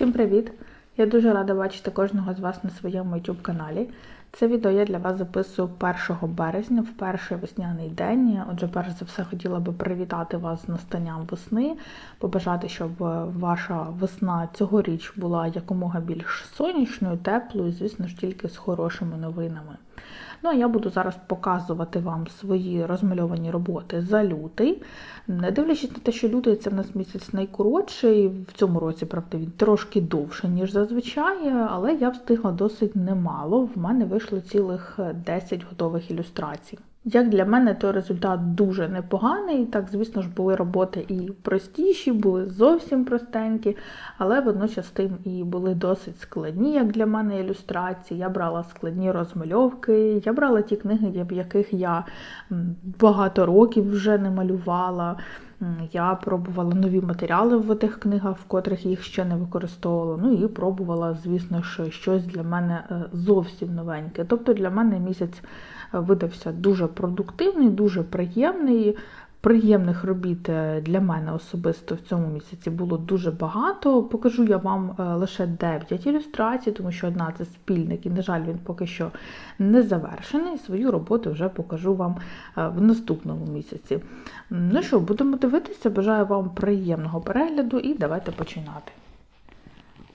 Всім привіт! Я дуже рада бачити кожного з вас на своєму YouTube каналі. Це відео я для вас записую 1 березня, в перший весняний день. Отже, перш за все, хотіла би привітати вас з настанням весни, побажати, щоб ваша весна цьогоріч була якомога більш сонячною, теплою, звісно ж, тільки з хорошими новинами. Ну, а я буду зараз показувати вам свої розмальовані роботи за лютий. Не дивлячись на те, що лютий це в нас місяць найкоротший, в цьому році, правда, він трошки довше, ніж зазвичай, але я встигла досить немало. В мене вийшло цілих 10 готових ілюстрацій. Як для мене, той результат дуже непоганий. Так, звісно ж, були роботи і простіші, були зовсім простенькі, але водночас тим і були досить складні, як для мене, ілюстрації. Я брала складні розмальовки, я брала ті книги, в яких я багато років вже не малювала. Я пробувала нові матеріали в тих книгах, в котрих їх ще не використовувала. Ну і пробувала, звісно ж, щось для мене е, зовсім новеньке. Тобто для мене місяць видався дуже продуктивний, дуже приємний. Приємних робіт е, для мене особисто в цьому місяці було дуже багато. Покажу я вам е, лише 9 ілюстрацій, тому що одна це спільник, і, на жаль, він поки що не завершений. Свою роботу вже покажу вам е, в наступному місяці. Ну що, будемо дивитися, бажаю вам приємного перегляду і давайте починати.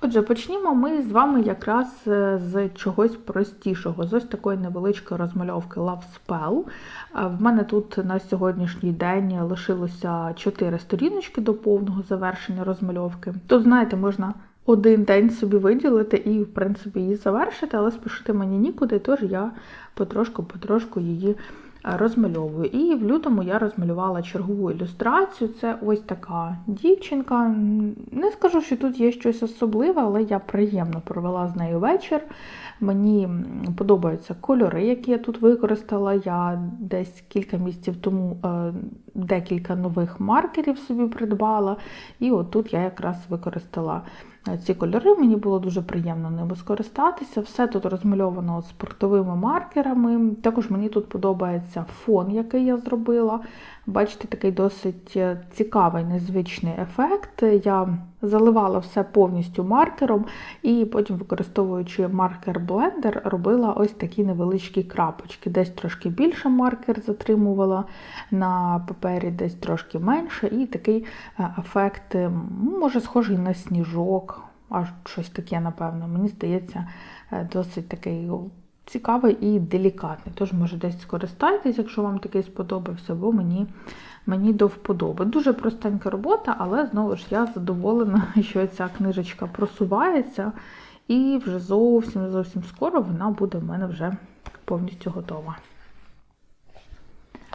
Отже, почнімо ми з вами якраз е, з чогось простішого, з ось такої невеличкої розмальовки Love Spell. Е, в мене тут на сьогоднішній день лишилося 4 сторіночки до повного завершення розмальовки. Тут, знаєте, можна один день собі виділити і, в принципі, її завершити, але спішити мені нікуди, тож я потрошку-потрошку її розмальовую. І в лютому я розмалювала чергову ілюстрацію. Це ось така дівчинка. Не скажу, що тут є щось особливе, але я приємно провела з нею вечір. Мені подобаються кольори, які я тут використала. Я десь кілька місяців тому е, декілька нових маркерів собі придбала. І от тут я якраз використала ці кольори. Мені було дуже приємно ними скористатися. Все тут розмальовано спортовими маркерами. Також мені тут подобається фон, який я зробила. Бачите, такий досить е, цікавий, незвичний ефект. Я заливала все повністю маркером, і потім, використовуючи маркер-блендер, робила ось такі невеличкі крапочки. Десь трошки більше маркер затримувала на папері, десь трошки менше, і такий е, ефект, може, схожий на сніжок, аж щось таке, напевно. Мені здається, е, досить такий цікавий і делікатний. Тож, може, десь скористайтесь, якщо вам такий сподобався, бо мені мені до вподоби. Дуже простенька робота, але знову ж я задоволена, що ця книжечка просувається, і вже зовсім зовсім скоро вона буде в мене вже повністю готова.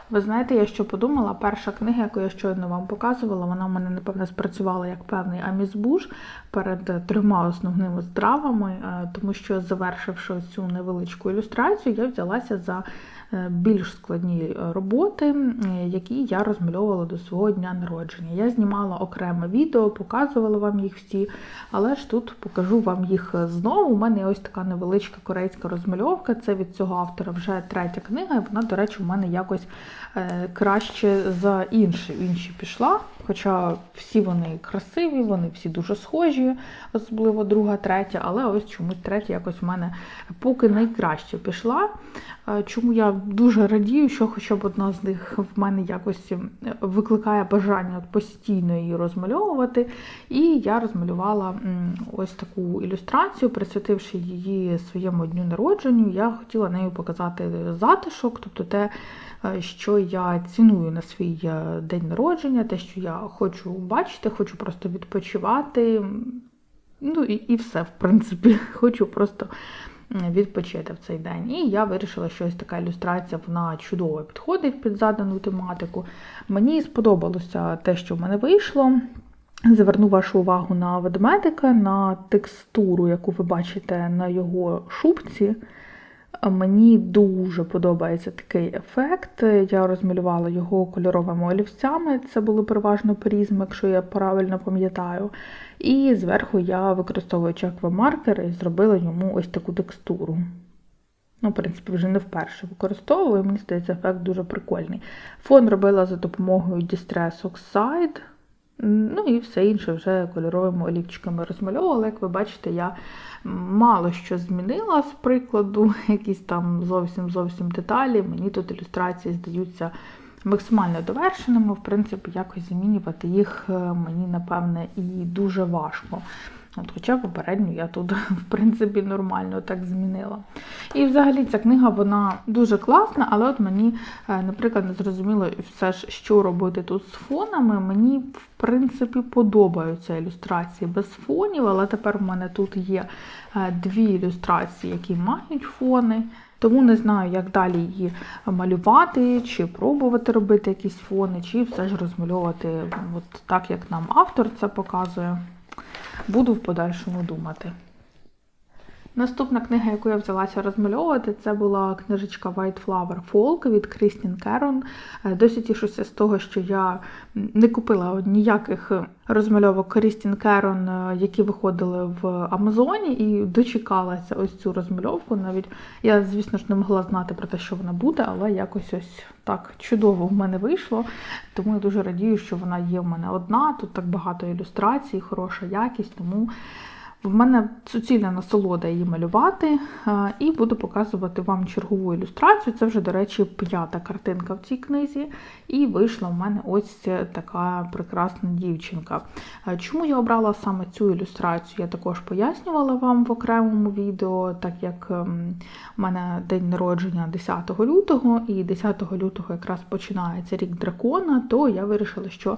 Ви знаєте, я що подумала, перша книга, яку я щойно вам показувала, вона в мене, напевно, спрацювала як певний амізбуш перед трьома основними стравами, е, тому що, завершивши цю невеличку ілюстрацію, я взялася за Е, більш складні роботи, які я розмальовувала до свого дня народження. Я знімала окреме відео, показувала вам їх всі, але ж тут покажу вам їх знову. У мене ось така невеличка корейська розмальовка. Це від цього автора вже третя книга, вона, до речі, у мене якось е, краще за інші інші пішла. Хоча всі вони красиві, вони всі дуже схожі, особливо друга, третя, але ось чомусь третя якось в мене поки найкраще пішла. Е, чому я дуже радію, що хоча б одна з них в мене якось викликає бажання постійно її розмальовувати. І я розмалювала ось таку ілюстрацію, присвятивши її своєму дню народженню. Я хотіла нею показати затишок, тобто те, е, що я ціную на свій е, день народження, те, що я хочу бачити, хочу просто відпочивати. Ну і, і все, в принципі, хочу просто відпочити в цей день. І я вирішила, що ось така ілюстрація вона чудово підходить під задану тематику. Мені сподобалося те, що в мене вийшло. Зверну вашу увагу на ведмедика, на текстуру, яку ви бачите на його шубці. Мені дуже подобається такий ефект. Я розмалювала його кольоровими олівцями, це були переважно призми, якщо я правильно пам'ятаю. І зверху я, використовуючи аквамаркер, зробила йому ось таку текстуру. Ну, в принципі, вже не вперше використовую, мені здається, ефект дуже прикольний. Фон робила за допомогою Distress Oxide. Ну і все інше вже кольоровими олівчиками розмальовувала. Як ви бачите, я мало що змінила з прикладу, якісь там зовсім зовсім деталі. Мені тут ілюстрації здаються максимально довершеними. В принципі, якось замінювати їх е, мені, напевне, і дуже важко. От, Хоча попередню я тут, в принципі, нормально так змінила. І взагалі ця книга вона дуже класна, але от мені, е, наприклад, не зрозуміло все ж, що робити тут з фонами. Мені, в принципі, подобаються ілюстрації без фонів, але тепер у мене тут є е, дві ілюстрації, які мають фони. Тому не знаю, як далі її малювати, чи пробувати робити якісь фони, чи все ж розмальовувати от так, як нам автор це показує. Буду в подальшому думати. Наступна книга, яку я взялася розмальовувати, це була книжечка White Flower Folk від Крістін Керон. Е, Досі тішуся з того, що я не купила ніяких розмальовок Крістін Керон, е, які виходили в Амазоні, і дочекалася ось цю розмальовку. Навіть я, звісно ж, не могла знати про те, що вона буде, але якось ось так чудово в мене вийшло. Тому я дуже радію, що вона є в мене одна. Тут так багато ілюстрацій, хороша якість, тому. В мене суцільна насолода її малювати, і буду показувати вам чергову ілюстрацію. Це вже, до речі, п'ята картинка в цій книзі. І вийшла в мене ось така прекрасна дівчинка. Чому я обрала саме цю ілюстрацію? Я також пояснювала вам в окремому відео, так як ем, у мене день народження 10 лютого, і 10 лютого якраз починається рік дракона, то я вирішила, що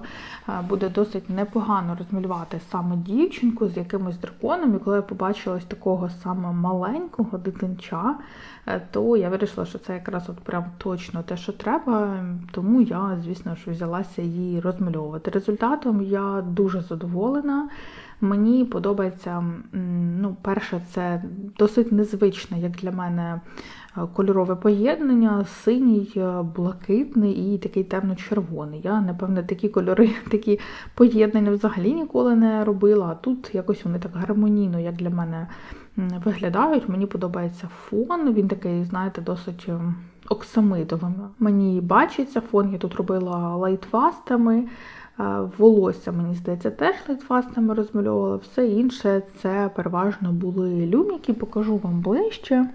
буде досить непогано розмалювати саме дівчинку з якимось драконом телефоном, і коли я побачила ось такого саме маленького дитинча, е, то я вирішила, що це якраз от прям точно те, що треба. Тому я, звісно ж, взялася її розмальовувати. Результатом я дуже задоволена. Мені подобається, ну, перше, це досить незвичне, як для мене, е, кольорове поєднання, синій, е, блакитний і такий темно-червоний. Я, напевне, такі кольори, такі поєднання взагалі ніколи не робила, а тут якось вони так гармонійно, як для мене, виглядають. Мені подобається фон, він такий, знаєте, досить ем, оксамитовим. Мені бачиться фон, я тут робила лайтфастами. Волосся, мені здається, теж литфастами розмальовувала. Все інше це переважно були люміки, покажу вам ближче.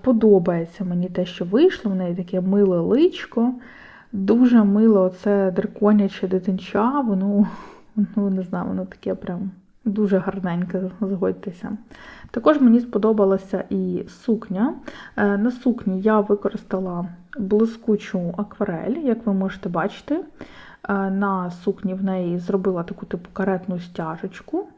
Подобається мені те, що вийшло, в неї таке миле личко. Дуже мило це драконяче дитинча, воно, ну, не знаю, воно таке прям дуже гарненьке, згодьтеся. Також мені сподобалася і сукня. Е, на сукні я використала блискучу акварель, як ви можете бачити. Е, на сукні в неї зробила таку типу каретну стяжечку,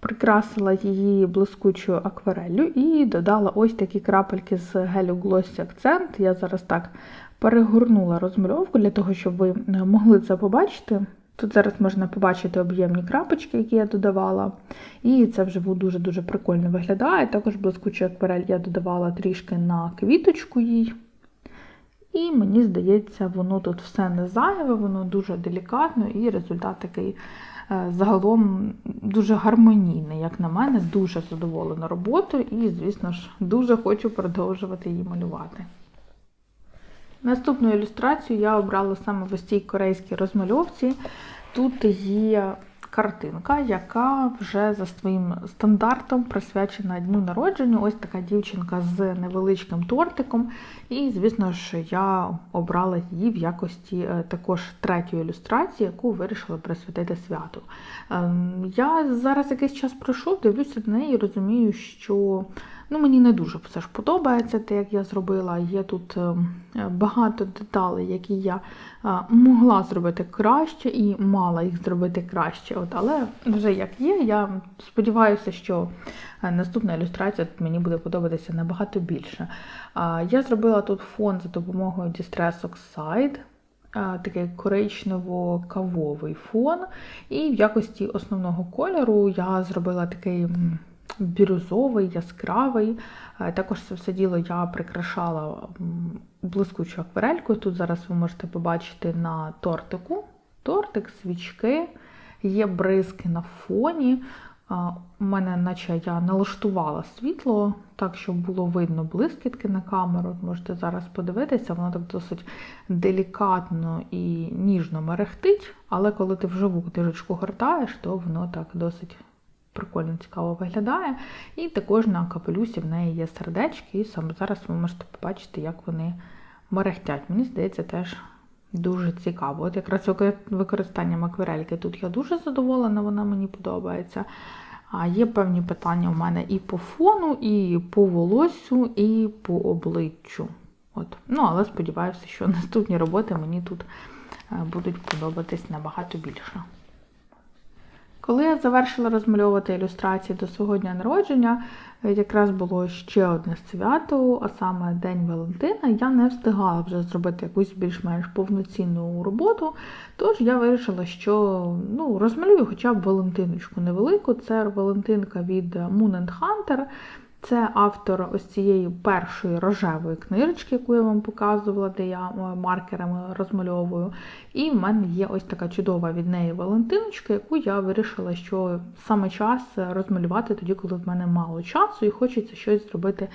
прикрасила її блискучою аквареллю і додала ось такі крапельки з гелю Glossy Accent. Я зараз так перегорнула розмальовку для того, щоб ви е, могли це побачити. Тут зараз можна побачити об'ємні крапочки, які я додавала. І це вже дуже-дуже прикольно виглядає. Також блискучу акварель я додавала трішки на квіточку їй. І мені здається, воно тут все не зайве, воно дуже делікатно, і результат такий е, загалом дуже гармонійний, як на мене, дуже задоволена роботою і, звісно ж, дуже хочу продовжувати її малювати. Наступну ілюстрацію я обрала саме в ось цій корейській розмальовці. Тут є картинка, яка вже за своїм стандартом присвячена дню народженню. Ось така дівчинка з невеличким тортиком. І, звісно ж, я обрала її в якості е, також третьої ілюстрації, яку вирішила присвятити святу. Ем, я зараз якийсь час пройшов, дивлюся на неї і розумію, що Ну, Мені не дуже все ж подобається те, як я зробила. Є тут е, багато деталей, які я е, могла зробити краще і мала їх зробити краще. От, Але вже як є, я сподіваюся, що е, наступна ілюстрація мені буде подобатися набагато більше. Я зробила тут фон за допомогою Distress Oxide. Такий коричнево-кавовий фон. І в якості основного кольору я зробила такий бірюзовий, яскравий. Е, також це все діло я прикрашала блискучу акварелькою. Тут зараз ви можете побачити на тортику. Тортик, свічки, є бризки на фоні. У мене, наче я налаштувала світло так, щоб було видно блискітки на камеру. Можете зараз подивитися, воно так досить делікатно і ніжно мерехтить, але коли ти вживу книжечку гортаєш, то воно так досить прикольно цікаво виглядає. І також на капелюсі в неї є сердечки, і саме зараз ви можете побачити, як вони мерехтять. Мені здається, теж дуже цікаво. От якраз використанням акварельки тут я дуже задоволена, вона мені подобається. А є певні питання у мене і по фону, і по волосю, і по обличчю. От. Ну, але сподіваюся, що наступні роботи мені тут е, будуть подобатись набагато більше. Коли я завершила розмальовувати ілюстрації до свого дня народження, е, якраз було ще одне свято, а саме День Валентина, я не встигала вже зробити якусь більш-менш повноцінну роботу. Тож я вирішила, що ну, розмалюю хоча б Валентиночку невелику. Це Валентинка від Moon Hunter. Це автор ось цієї першої рожевої книжечки, яку я вам показувала, де я е, маркерами розмальовую. І в мене є ось така чудова від неї Валентиночка, яку я вирішила, що саме час розмалювати тоді, коли в мене мало часу, і хочеться щось зробити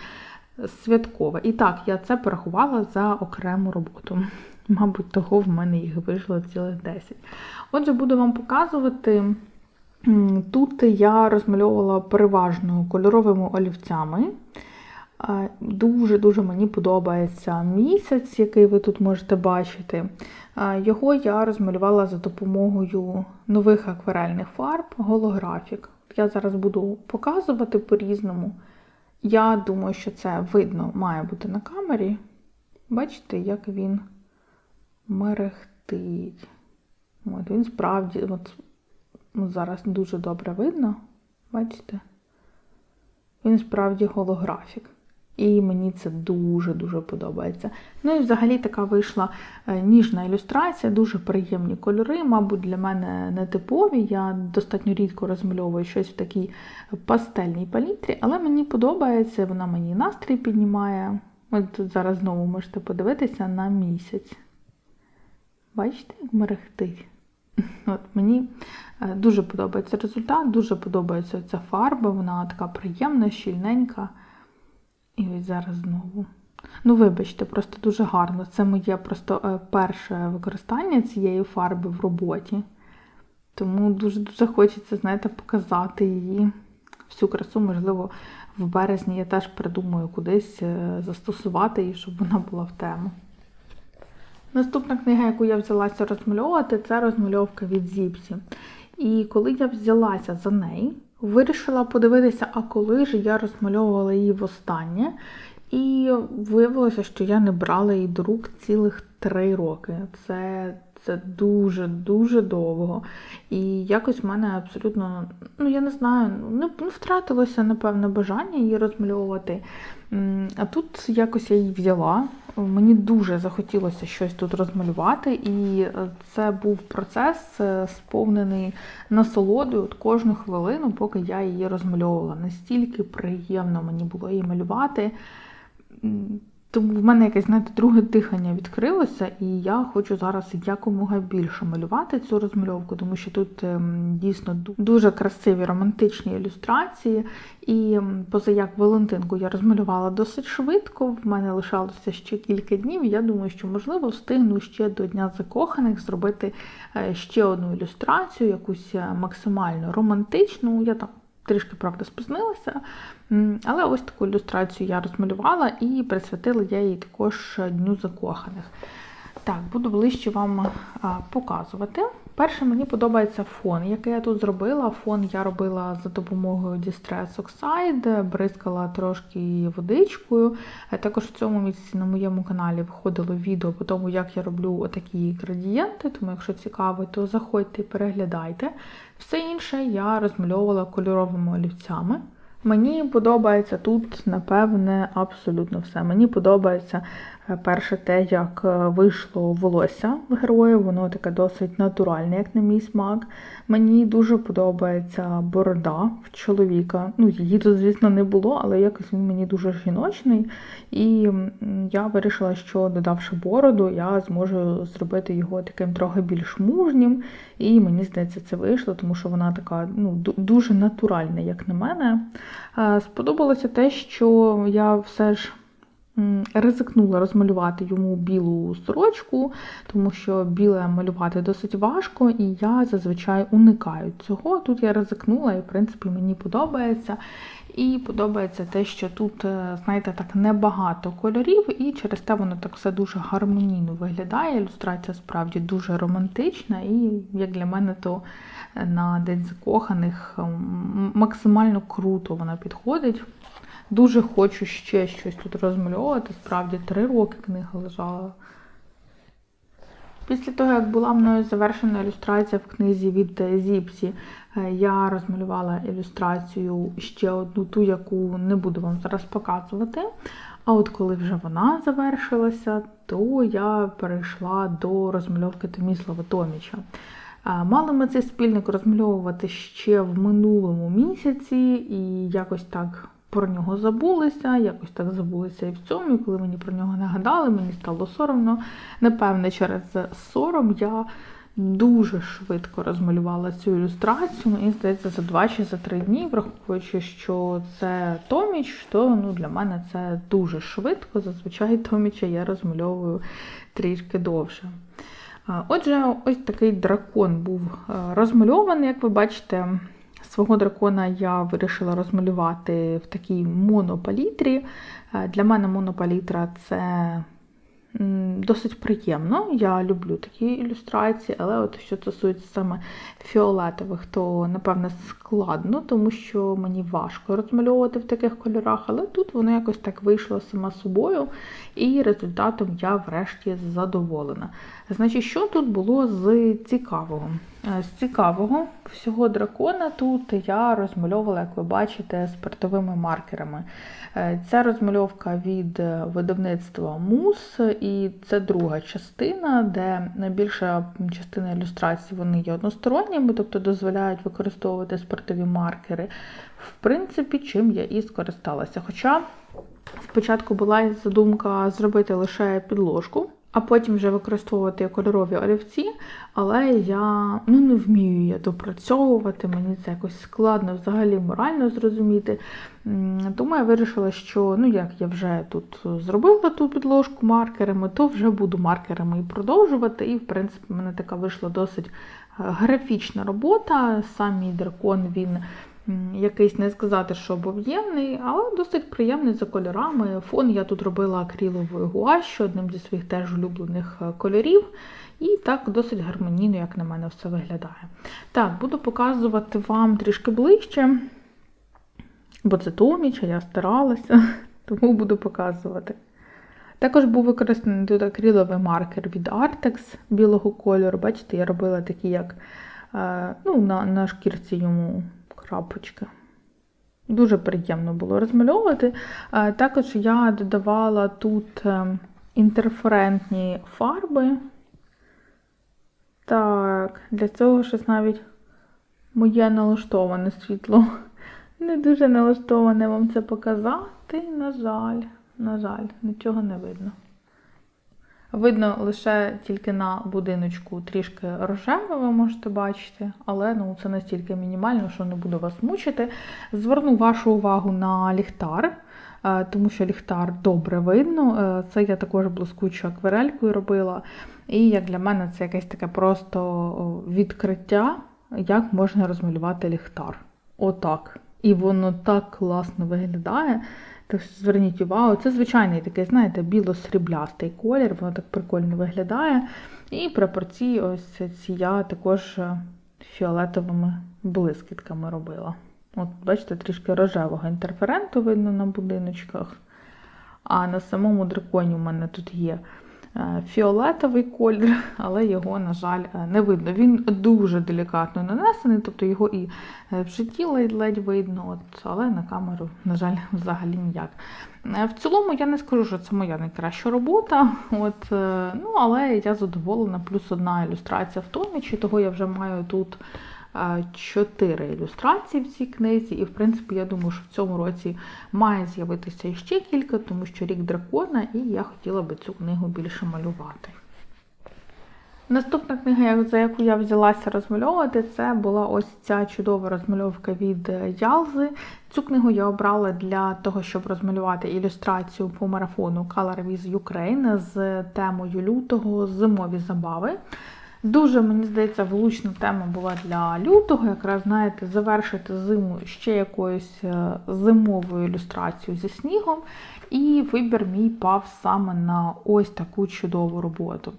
святкове. І так, я це порахувала за окрему роботу. Мабуть, того в мене їх вийшло цілих 10. Отже, буду вам показувати. Тут я розмальовувала переважно кольоровими олівцями. Дуже-дуже мені подобається місяць, який ви тут можете бачити. Його я розмалювала за допомогою нових акварельних фарб, голографік. Я зараз буду показувати по-різному. Я думаю, що це видно має бути на камері. Бачите, як він мерехтить. От Він справді от Ну, зараз дуже добре видно, бачите? Він справді голографік. І мені це дуже-дуже подобається. Ну і взагалі така вийшла е, ніжна ілюстрація, дуже приємні кольори, мабуть, для мене не типові. Я достатньо рідко розмальовую щось в такій пастельній палітрі, але мені подобається, вона мені настрій піднімає. От тут зараз знову можете подивитися на місяць. Бачите, як мерехтить? От Мені е, дуже подобається результат, дуже подобається ця фарба, вона така приємна, щільненька. І ось зараз знову. Ну, вибачте, просто дуже гарно. Це моє просто е, перше використання цієї фарби в роботі. Тому дуже-дуже хочеться, знаєте, показати її всю красу, можливо, в березні я теж придумаю кудись е, застосувати її, щоб вона була в тему. Наступна книга, яку я взялася розмальовувати, це розмальовка від Зіпсі. І коли я взялася за неї, вирішила подивитися, а коли ж я розмальовувала її востаннє. І виявилося, що я не брала її до рук цілих три роки. Це це дуже-дуже довго. І якось в мене абсолютно, ну я не знаю, не, не втратилося, напевне, бажання її розмальовувати. А тут якось я її взяла. Мені дуже захотілося щось тут розмалювати, і це був процес е, сповнений насолодою от кожну хвилину, поки я її розмальовувала. Настільки приємно мені було її малювати. Тому в мене якесь знаєте, друге дихання відкрилося, і я хочу зараз якомога більше малювати цю розмальовку, тому що тут ем, дійсно дуже красиві романтичні ілюстрації. І поза як Валентинку я розмалювала досить швидко. В мене лишалося ще кілька днів. Я думаю, що можливо встигну ще до Дня закоханих зробити е, ще одну ілюстрацію, якусь е, максимально романтичну. Я там трішки, правда, спізнилася. Але ось таку ілюстрацію я розмалювала і присвятила я її також Дню закоханих. Так, буду ближче вам показувати. Перше, мені подобається фон, який я тут зробила. Фон я робила за допомогою Distress Oxide, бризкала трошки водичкою. Е, також в цьому місці на моєму каналі виходило відео по тому, як я роблю отакі градієнти, тому, якщо цікаво, то заходьте і переглядайте. Все інше я розмальовувала кольоровими олівцями. Мені подобається тут, напевне, абсолютно все. Мені подобається Е, Перше, те, як е, вийшло волосся в героя, воно таке досить натуральне, як на мій смак. Мені дуже подобається борода в чоловіка. Ну, її тут, звісно, не було, але якось він мені дуже жіночний. І я вирішила, що додавши бороду, я зможу зробити його таким трохи більш мужнім. І мені здається, це вийшло, тому що вона така ну, дуже натуральна, як на мене. Е, Сподобалося те, що я все ж ризикнула розмалювати йому білу сорочку, тому що біле малювати досить важко, і я зазвичай уникаю цього. Тут я ризикнула, і в принципі мені подобається. І подобається те, що тут, е, знаєте, так небагато кольорів, і через те воно так все дуже гармонійно виглядає. Ілюстрація справді дуже романтична, і як для мене, то е, на День закоханих максимально круто вона підходить. Дуже хочу ще щось тут розмальовувати. Справді три роки книга лежала. Після того, як була мною завершена ілюстрація в книзі від Зіпсі, е, я розмалювала ілюстрацію ще одну, ту, яку не буду вам зараз показувати. А от коли вже вона завершилася, то я перейшла до розмальовки Томіслава Томіча. Е, Мали ми цей спільник розмальовувати ще в минулому місяці, і якось так про нього забулися, якось так забулися і в цьому. І коли мені про нього нагадали, мені стало соромно. Напевне, через сором я дуже швидко розмалювала цю ілюстрацію. Мені здається, за два чи за три дні, враховуючи, що це Томіч, то ну, для мене це дуже швидко. Зазвичай Томіча я розмальовую трішки довше. Отже, ось такий дракон був е, розмальований, як ви бачите. Свого дракона я вирішила розмалювати в такій монопалітрі. Е, Для мене монопалітра це досить приємно. Я люблю такі ілюстрації, але от що стосується саме фіолетових, то напевне складно, тому що мені важко розмальовувати в таких кольорах, але тут воно якось так вийшло сама собою, і результатом я врешті задоволена. Значить, що тут було з цікавого? Е, З цікавого всього дракона тут я розмальовувала, як ви бачите, спиртовими маркерами. Е, Ця розмальовка від е, видавництва Мус, і це друга частина, де найбільша частина ілюстрацій вони є односторонніми, тобто дозволяють використовувати спиртові маркери. В принципі, чим я і скористалася. Хоча спочатку була задумка зробити лише підложку а потім вже використовувати кольорові олівці, але я ну, не вмію я допрацьовувати, мені це якось складно взагалі морально зрозуміти. Тому я вирішила, що ну як я вже тут зробила ту підложку маркерами, то вже буду маркерами і продовжувати. І, в принципі, в мене така вийшла досить е, графічна робота. Сам дракон він якийсь не сказати, що об'ємний, але досить приємний за кольорами. Фон я тут робила акриловою гуашю, одним зі своїх теж улюблених е, кольорів. І так досить гармонійно, як на мене, все виглядає. Так, буду показувати вам трішки ближче, бо це Томіч, я старалася, тому буду показувати. Також був використаний тут акриловий маркер від Artex білого кольору. Бачите, я робила такі, як е, ну, на, на шкірці йому крапочки. Дуже приємно було розмальовувати. Е, Також я додавала тут е, інтерферентні фарби. Так, для цього щось навіть моє налаштоване світло. Не дуже налаштоване вам це показати. На жаль, на жаль, нічого не видно. Видно лише тільки на будиночку трішки рожеве, ви можете бачити, але ну, це настільки мінімально, що не буду вас мучити. Зверну вашу увагу на ліхтар, е, тому що ліхтар добре видно. Е, Це я також блискучу акварелькою робила. І як для мене це якесь таке просто відкриття, як можна розмалювати ліхтар. Отак. І воно так класно виглядає. Так що зверніть увагу, це звичайний такий, знаєте, біло-сріблястий колір, воно так прикольно виглядає. І пропорції ось ці я також е, фіолетовими блискітками робила. От, бачите, трішки рожевого інтерференту видно на будиночках. А на самому драконі у мене тут є фіолетовий колір, але його, на жаль, е, не видно. Він дуже делікатно нанесений, тобто його і е, в житті ледь-ледь видно, от, але на камеру, на жаль, взагалі ніяк. Е, В цілому я не скажу, що це моя найкраща робота, от, е, ну, але я задоволена, плюс одна ілюстрація в томічі, того я вже маю тут е, чотири ілюстрації в цій книзі, і в принципі я думаю, що в цьому році має з'явитися ще кілька, тому що рік дракона, і я хотіла би цю книгу більше малювати. Наступна книга, за яку я взялася розмальовувати, це була ось ця чудова розмальовка від е, Ялзи. Цю книгу я обрала для того, щоб розмалювати ілюстрацію по марафону Color with Ukraine з темою лютого зимові забави. Дуже, мені здається, влучна тема була для лютого, якраз, знаєте, завершити зиму ще якоюсь е, зимовою ілюстрацією зі снігом. І вибір мій пав саме на ось таку чудову роботу.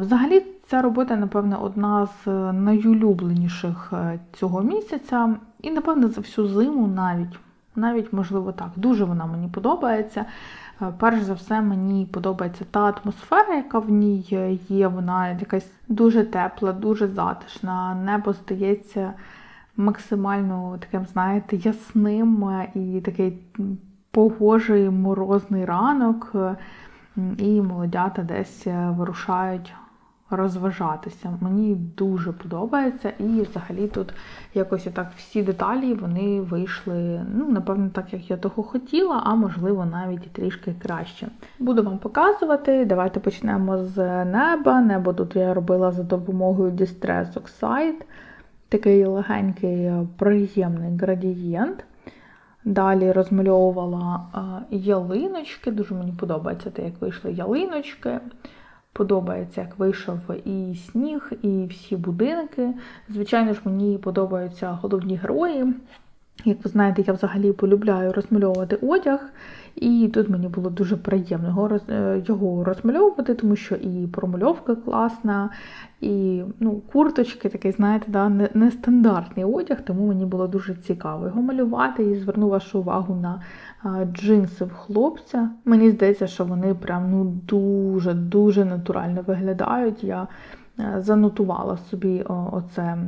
Взагалі, ця робота, напевне, одна з е, найулюбленіших е, цього місяця, і, напевне, за всю зиму навіть. Навіть, можливо, так. Дуже вона мені подобається. Е, Перш за все, мені подобається та атмосфера, яка в ній є. Вона якась дуже тепла, дуже затишна. Небо здається максимально таким, знаєте, ясним е, і такий погожий морозний ранок. е, І молодята десь вирушають розважатися. Мені дуже подобається, і взагалі тут якось отак всі деталі вони вийшли, ну, напевно, так, як я того хотіла, а можливо навіть трішки краще. Буду вам показувати. Давайте почнемо з неба. Небо тут я робила за допомогою Distress Oxide. Такий легенький, е, приємний градієнт. Далі розмальовувала е, ялиночки. Дуже мені подобається те, як вийшли ялиночки. Подобається, як вийшов і сніг, і всі будинки. Звичайно ж, мені подобаються головні герої. Як ви знаєте, я взагалі полюбляю розмальовувати одяг, і тут мені було дуже приємно його, е, розмальовувати, тому що і промальовка класна, і ну, курточки, такий, знаєте, да, нестандартний одяг, тому мені було дуже цікаво його малювати і зверну вашу увагу на джинси в хлопця. Мені здається, що вони прям ну дуже дуже натурально виглядають. Я е, занотувала собі оце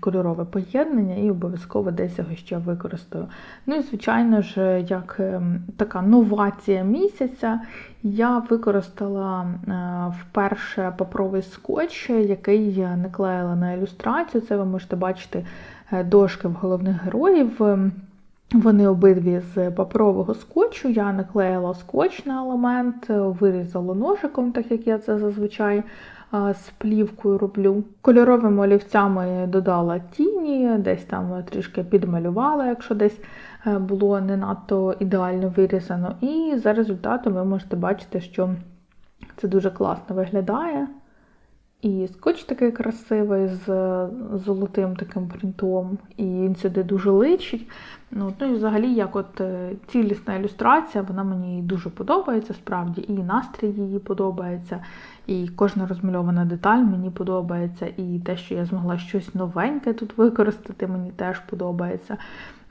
кольорове поєднання і обов'язково десь його ще використаю. Ну і звичайно ж, як ем, така новація місяця, я використала е, вперше паперовий скотч, який я не клеїла на ілюстрацію. Це ви можете бачити е, дошки в головних героїв. Вони обидві з паперового скотчу. Я наклеїла скотч на елемент, вирізала ножиком, так як я це зазвичай з плівкою роблю. Кольоровими олівцями додала тіні, десь там трішки підмалювала, якщо десь е, було не надто ідеально вирізано. І за результатом ви можете бачити, що це дуже класно виглядає. І скотч такий красивий з золотим таким принтом, і він сюди дуже личить. Ну, ну і взагалі, як от е, цілісна ілюстрація, вона мені дуже подобається, справді, і настрій її подобається, і кожна розмальована деталь мені подобається, і те, що я змогла щось новеньке тут використати, мені теж подобається.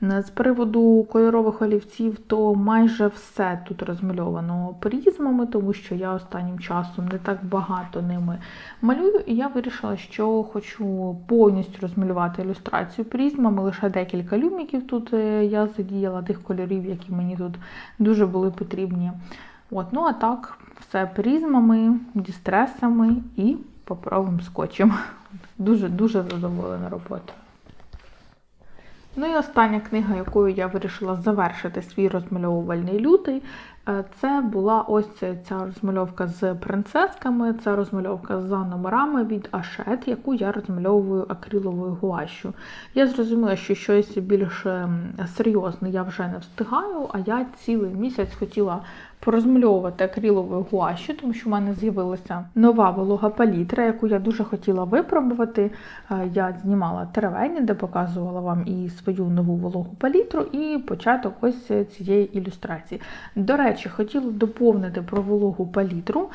Е, З приводу кольорових олівців, то майже все тут розмальовано призмами, тому що я останнім часом не так багато ними малюю, і я вирішила, що хочу повністю розмалювати ілюстрацію призмами. Лише декілька люміків тут е, я задіяла тих кольорів, які мені тут дуже були потрібні. От, ну а так, все призмами, дістресами і паперовим скотчем. Дуже дуже задоволена роботою. Ну і остання книга, якою я вирішила завершити свій розмальовувальний лютий, це була ось ця розмальовка з принцесками, це розмальовка за номерами від Ашет, яку я розмальовую акриловою гуашю. Я зрозуміла, що щось більш ем, серйозне я вже не встигаю, а я цілий місяць хотіла порозмальовувати акриловою гуашю, тому що в мене з'явилася нова волога палітра, яку я дуже хотіла випробувати. Е, Я знімала теревені, де показувала вам і свою нову вологу палітру, і початок ось цієї ілюстрації. До речі, хотіла доповнити про вологу палітру.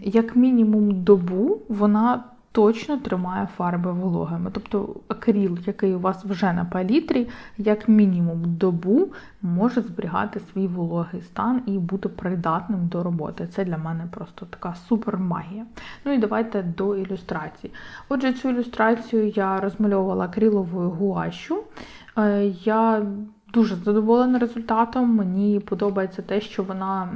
Як мінімум добу вона точно тримає фарби вологими. Тобто акріл, який у вас вже на палітрі, як мінімум добу може зберігати свій вологий стан і бути придатним до роботи. Це для мене просто така супер магія. Ну і давайте до ілюстрації. Отже, цю ілюстрацію я розмальовувала акриловою гуашю. Е, Я Дуже задоволена результатом. Мені подобається те, що вона,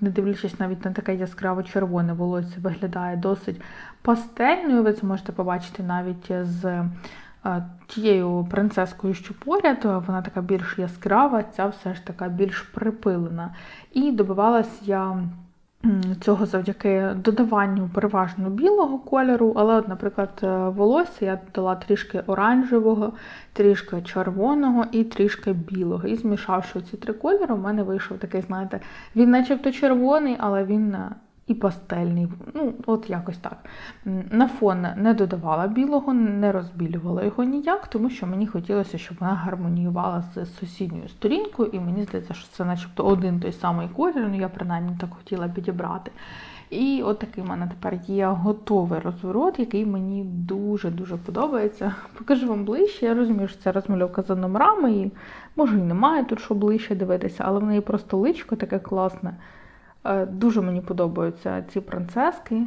не дивлячись навіть на таке яскраво червоне волосся, виглядає досить пастельною. Ви це можете побачити навіть з е, тією принцескою, що поряд. Вона така більш яскрава, ця все ж така більш припилена. І добивалась я. Цього завдяки додаванню переважно білого кольору, але, от, наприклад, е, волосся я додала трішки оранжевого, трішки червоного і трішки білого. І змішавши ці три кольори, у мене вийшов такий, знаєте, він начебто червоний, але він е, і пастельний. Ну, от якось так. На фон не додавала білого, не розбілювала його ніяк, тому що мені хотілося, щоб вона гармоніювала з сусідньою сторінкою, і мені здається, що це начебто один той самий колір, ну я принаймні так хотіла підібрати. І от такий в мене тепер є готовий розворот, який мені дуже-дуже подобається. Покажу вам ближче. Я розумію, що це розмальовка за номерами, і може і немає тут що ближче дивитися, але в неї просто личко таке класне. Е, Дуже мені подобаються ці принцески.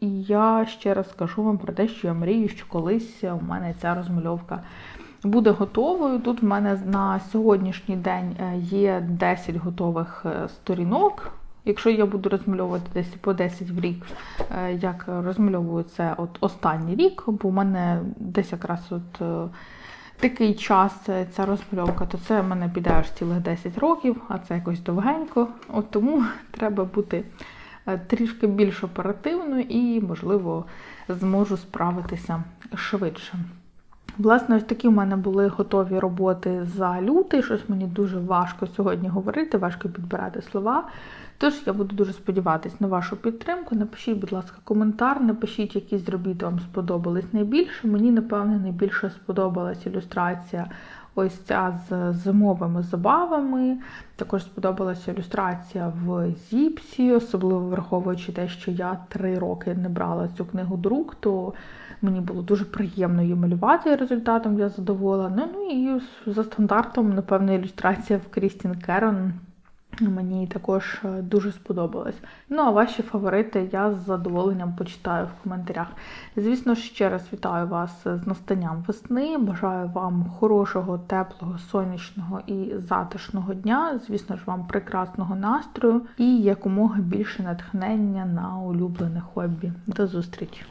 І я ще раз скажу вам про те, що я мрію, що колись у мене ця розмальовка буде готовою. Тут в мене на сьогоднішній день е, є 10 готових е, сторінок. Якщо я буду розмальовувати десь по 10 в рік, як розмальовую це от останній рік, бо в мене десь якраз от такий час е, ця розмальовка, то це в мене піде аж цілих 10 років, а це якось довгенько. От тому треба бути е, трішки більш оперативною і, можливо, зможу справитися швидше. Власне, ось такі в мене були готові роботи за лютий. Щось мені дуже важко сьогодні говорити, важко підбирати слова. Тож я буду дуже сподіватись на вашу підтримку. Напишіть, будь ласка, коментар, напишіть, які з вам сподобались найбільше. Мені, напевне, найбільше сподобалась ілюстрація ось ця з зимовими забавами. Також сподобалася ілюстрація в Зіпсі, особливо враховуючи те, що я три роки не брала цю книгу до рук, то мені було дуже приємно її малювати. Результатом я задоволена. Ну і за стандартом, напевно, ілюстрація в Крістін Керон. Мені також е, дуже сподобалось. Ну а ваші фаворити я з задоволенням почитаю в коментарях. Звісно, ще раз вітаю вас з настанням весни. Бажаю вам хорошого, теплого, сонячного і затишного дня. Звісно ж, вам прекрасного настрою і якомога більше натхнення на улюблене хобі. До зустрічі!